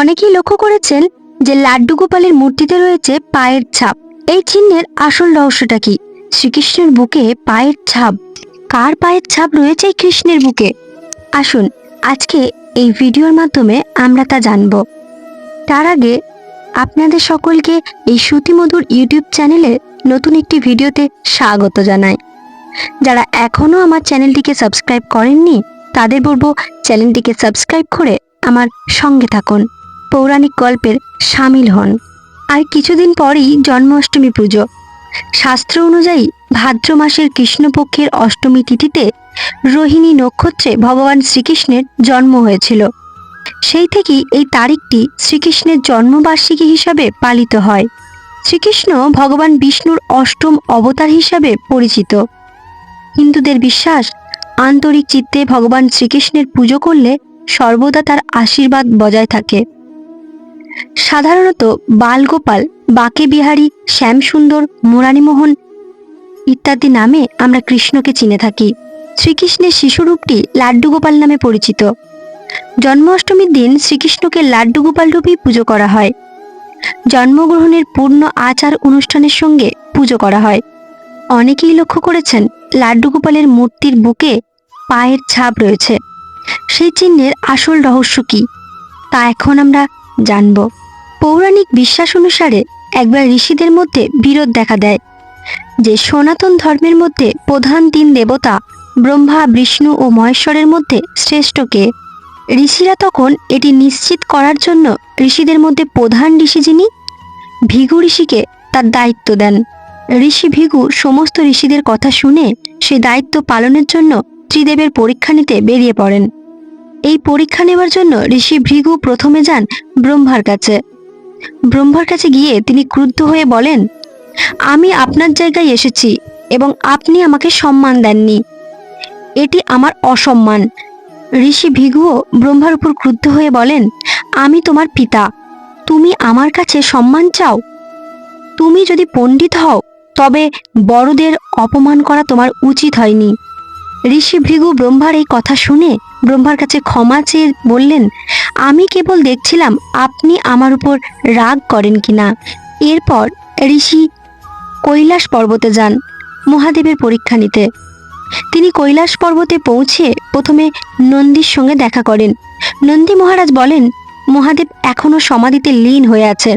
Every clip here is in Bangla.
অনেকেই লক্ষ্য করেছেন যে লাড্ডু গোপালের মূর্তিতে রয়েছে পায়ের ছাপ। এই চিহ্নের আসল রহস্যটা কি? শ্রীকৃষ্ণের বুকে পায়ের ছাপ। কার পায়ের ছাপ রয়েছে কৃষ্ণের বুকে? আসুন, আজকে এই ভিডিওর মাধ্যমে আমরা তা জানব। তার আগে আপনাদের সকলকে এই শ্রুতিমধুর ইউটিউব চ্যানেলে নতুন একটি ভিডিওতে স্বাগত জানাই। যারা এখনও আমার চ্যানেলটিকে সাবস্ক্রাইব করেননি, তাদের বলব চ্যানেলটিকে সাবস্ক্রাইব করে আমার সঙ্গে থাকুন। পৌরাণিক গল্পের সামিল হন। আর কিছুদিন পরেই জন্মাষ্টমী পুজো। শাস্ত্র অনুযায়ী ভাদ্র মাসের কৃষ্ণপক্ষের অষ্টমী তিথিতে রোহিণী নক্ষত্রে ভগবান শ্রীকৃষ্ণের জন্ম হয়েছিল। সেই থেকেই এই তারিখটি শ্রীকৃষ্ণের জন্মবার্ষিকী হিসাবে পালিত হয়। শ্রীকৃষ্ণ ভগবান বিষ্ণুর অষ্টম অবতার হিসাবে পরিচিত। হিন্দুদের বিশ্বাস, আন্তরিক চিত্তে ভগবান শ্রীকৃষ্ণের পুজো করলে সর্বদা তার আশীর্বাদ বজায় থাকে। সাধারণত বালগোপাল বাকে বিহারী শ্যামসুন্দর, মুরারিমোহন ইত্যাদি নামে আমরা কৃষ্ণকে চিনে থাকি। শ্রীকৃষ্ণের শিশুরূপটি লাড্ডু গোপাল নামে পরিচিত। জন্মাষ্টমীর দিন শ্রীকৃষ্ণকে লাড্ডু গোপাল রূপেই পুজো করা হয়। জন্মগ্রহণের পূর্ণ আচার অনুষ্ঠানের সঙ্গে পুজো করা হয়। অনেকেই লক্ষ্য করেছেন লাড্ডু গোপালের মূর্তির বুকে পায়ের ছাপ রয়েছে। সেই চিহ্নের আসল রহস্য কি? তা এখন আমরা জানব। পৌরাণিক বিশ্বাস অনুসারে একবার ঋষিদের মধ্যে বিরোধ দেখা দেয়, যে সনাতন ধর্মের মধ্যে প্রধান তিন দেবতা ব্রহ্মা, বিষ্ণু ও মহেশ্বরের মধ্যে শ্রেষ্ঠ কে? ঋষিরা তখন এটি নিশ্চিত করার জন্য ঋষিদের মধ্যে প্রধান ঋষি যিনি, ভিগু ঋষিকে তার দায়িত্ব দেন। ঋষি ভিগু সমস্ত ঋষিদের কথা শুনে সে দায়িত্ব পালনের জন্য ত্রিদেবের পরীক্ষা নিতে বেরিয়ে পড়েন। এই পরীক্ষা নেওয়ার জন্য ঋষি ভৃগু প্রথমে যান ব্রহ্মার কাছে। ব্রহ্মার কাছে গিয়ে তিনি ক্রুদ্ধ হয়ে বলেন, আমি আপনার জায়গায় এসেছি এবং আপনি আমাকে সম্মান দেননি। এটি আমার অসম্মান। ঋষি ভিগুও ব্রহ্মার উপর ক্রুদ্ধ হয়ে বলেন, আমি তোমার পিতা। তুমি আমার কাছে সম্মান চাও? তুমি যদি পণ্ডিত হও, তবে বড়দের অপমান করা তোমার উচিত হয়নি। ঋষি ভৃগু ব্রহ্মার এই কথা শুনে ব্রহ্মার কাছে ক্ষমা চেয়ে বললেন, আমি কেবল দেখছিলাম আপনি আমার উপর রাগ করেন কিনা। এরপর ঋষি কৈলাস পর্বতে যান মহাদেবের পরীক্ষা নিতে। তিনি কৈলাস পর্বতে পৌঁছে প্রথমে নন্দীর সঙ্গে দেখা করেন। নন্দী মহারাজ বলেন, মহাদেব এখনও সমাধিতে লীন হয়ে আছে।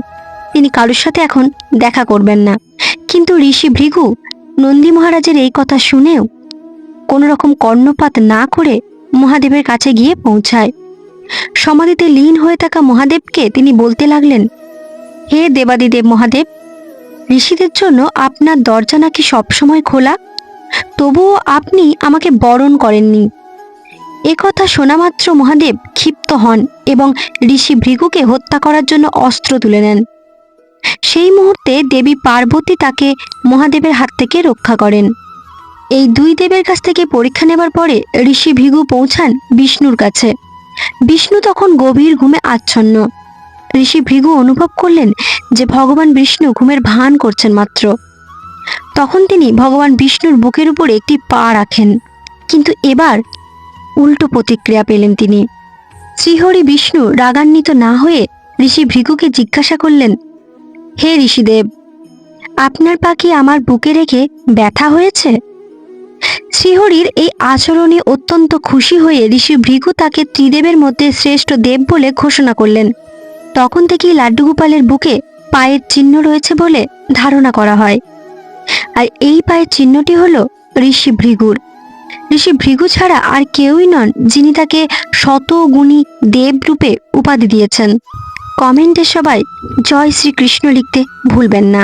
তিনি কারোর সাথে এখন দেখা করবেন না। কিন্তু ঋষি ভৃগু নন্দী মহারাজের এই কথা শুনেও কোনো রকম কর্ণপাত না করে মহাদেবের কাছে গিয়ে পৌঁছায়। সমাধিতে লীন হয়ে থাকা মহাদেবকে তিনি বলতে লাগলেন, হে দেবাদিদেব মহাদেব, ঋষিদের জন্য আপনার দরজা নাকি সবসময় খোলা? তবুও আপনি আমাকে বরণ করেননি। এ কথা শোনা মাত্র মহাদেব ক্ষিপ্ত হন এবং ঋষি ভৃগুকে হত্যা করার জন্য অস্ত্র তুলে নেন। সেই মুহূর্তে দেবী পার্বতী তাকে মহাদেবের হাত থেকে রক্ষা করেন। এই দুই দেবের কাছ থেকে পরীক্ষা নেবার পরে ঋষি ভিগু পৌঁছান বিষ্ণুর কাছে। বিষ্ণু তখন গভীর ঘুমে আচ্ছন্ন। ঋষি ভৃগু অনুভব করলেন যে ভগবান বিষ্ণু ঘুমের ভান করছেন মাত্র। তখন তিনি ভগবান বিষ্ণুর বুকের উপরে একটি পা রাখেন। কিন্তু এবার উল্টো প্রতিক্রিয়া পেলেন তিনি। শ্রীহরি বিষ্ণু রাগান্বিত না হয়ে ঋষি ভৃগুকে জিজ্ঞাসা করলেন, হে ঋষিদেব, আপনার পাখি আমার বুকে রেখে ব্যথা হয়েছে? শ্রীহরির এই আচরণে অত্যন্ত খুশি হয়ে ঋষি ভৃগু তাকে ত্রিদেবের মধ্যে শ্রেষ্ঠ দেব বলে ঘোষণা করলেন। তখন থেকেই লাড্ডু গোপালের বুকে পায়ের চিহ্ন রয়েছে বলে ধারণা করা হয়। আর এই পায়ের চিহ্নটি হল ঋষি ভৃগুর। ঋষি ভৃগু ছাড়া আর কেউই নন যিনি তাকে শত গুণী দেব রূপে উপাধি দিয়েছেন। কমেন্টে সবাই জয় শ্রীকৃষ্ণ লিখতে ভুলবেন না।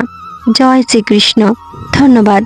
জয় শ্রীকৃষ্ণ। ধন্যবাদ।